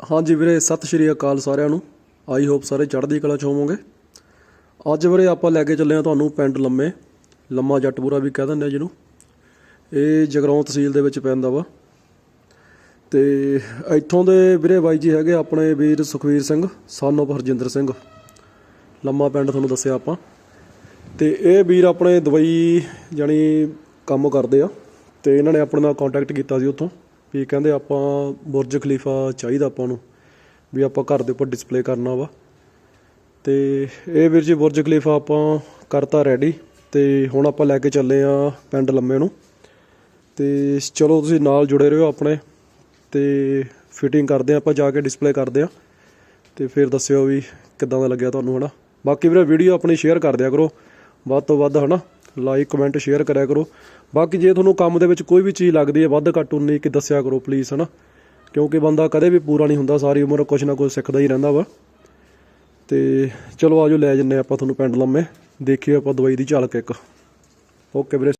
ਹਾਂਜੀ ਵੀਰੇ, ਸਤਿ ਸ਼੍ਰੀ ਅਕਾਲ ਸਾਰਿਆਂ ਨੂੰ। ਆਈ ਹੋਪ ਸਾਰੇ ਚੜ੍ਹਦੀ ਕਲਾ ਚ ਹੋਵੋਗੇ। ਅੱਜ ਵੀਰੇ ਆਪਾਂ ਲੈ ਕੇ ਚੱਲੇ ਆ ਤੁਹਾਨੂੰ ਪਿੰਡ ਲੰਮੇ। ਲੰਮਾ ਜੱਟਪੂਰਾ ਵੀ ਕਹਿ ਦਿੰਦੇ ਆ ਜਿਹਨੂੰ। ਇਹ ਜਗਰਾਉਂ ਤਹਿਸੀਲ ਦੇ ਵਿੱਚ ਪੈਂਦਾ ਵਾ। ਤੇ ਇੱਥੋਂ ਦੇ ਵੀਰੇ ਬਾਈ ਜੀ ਹੈਗੇ ਆਪਣੇ ਵੀਰ ਸੁਖਵੀਰ ਸਿੰਘ ਸਨ of ਹਰਜਿੰਦਰ ਸਿੰਘ। ਲੰਮਾ ਪਿੰਡ ਤੁਹਾਨੂੰ ਦੱਸਿਆ ਆਪਾਂ। ਤੇ ਇਹ ਵੀਰ ਆਪਣੇ ਦੁਬਈ ਜਾਣੀ ਕੰਮ ਕਰਦੇ ਆ। ਤੇ ਇਹਨਾਂ ਨੇ ਆਪਣੇ ਨਾਲ ਕੰਟੈਕਟ ਕੀਤਾ ਸੀ ਉੱਥੋਂ। ਵੀ ਕਹਿੰਦੇ ਆਪਾਂ ਬੁਰਜ ਖਲੀਫਾ ਚਾਹੀਦਾ ਆਪਾਂ ਨੂੰ, ਵੀ ਆਪਾਂ ਘਰ ਦੇ ਉੱਪਰ ਡਿਸਪਲੇ ਕਰਨਾ ਵਾ। ਤੇ ਇਹ ਵੀਰ ਜੀ ਬੁਰਜ ਖਲੀਫਾ ਆਪਾਂ ਕਰਤਾ ਰੈਡੀ ਤੇ ਹੁਣ ਆਪਾਂ ਲੈ ਕੇ ਚੱਲੇ ਆ ਪਿੰਡ ਲੰਮੇ ਨੂੰ। ਤੇ ਚਲੋ ਤੁਸੀਂ ਨਾਲ ਜੁੜੇ ਰਹੋ ਆਪਣੇ ਤੇ ਫਿਟਿੰਗ ਕਰਦੇ ਆ ਆਪਾਂ, ਜਾ ਕੇ ਡਿਸਪਲੇ ਕਰਦੇ ਆ। ਤੇ ਫਿਰ ਦੱਸਿਓ ਵੀ ਕਿੱਦਾਂ ਦਾ ਲੱਗਿਆ ਤੁਹਾਨੂੰ ਹਨਾ। ਬਾਕੀ ਵੀਰੇ ਵੀਡੀਓ ਆਪਣੀ ਸ਼ੇਅਰ ਕਰ ਦਿਆ ਕਰੋ, ਵੱਧ ਤੋਂ ਵੱਧ ਹਨਾ। ਲਾਈਕ, ਕਮੈਂਟ, ਸ਼ੇਅਰ ਕਰਿਆ ਕਰੋ। ਬਾਕੀ ਜੇ ਤੁਹਾਨੂੰ ਕੰਮ ਦੇ ਵਿੱਚ ਕੋਈ ਵੀ ਚੀਜ਼ ਲੱਗਦੀ ਹੈ, ਵੱਧ ਘੱਟ ਉਨੀ ਕਿ ਦੱਸਿਆ ਕਰੋ ਪਲੀਜ਼ ਹਨਾ। ਕਿਉਂਕਿ ਬੰਦਾ ਕਦੇ ਵੀ ਪੂਰਾ ਨਹੀਂ ਹੁੰਦਾ, ਸਾਰੀ ਉਮਰ ਕੁਛ ਨਾ ਕੁਛ ਸਿੱਖਦਾ ਹੀ ਰਹਿੰਦਾ ਵਾ। ਤੇ ਚਲੋ ਆਜੋ ਲੈ ਜੰਨੇ ਆਪਾਂ ਤੁਹਾਨੂੰ ਪਿੰਡ ਲੰਮੇ। ਦੇਖੀਏ ਆਪਾਂ ਦਵਾਈ ਦੀ ਝਲਕ ਇੱਕ। ਓਕੇ ਵੀਰੇ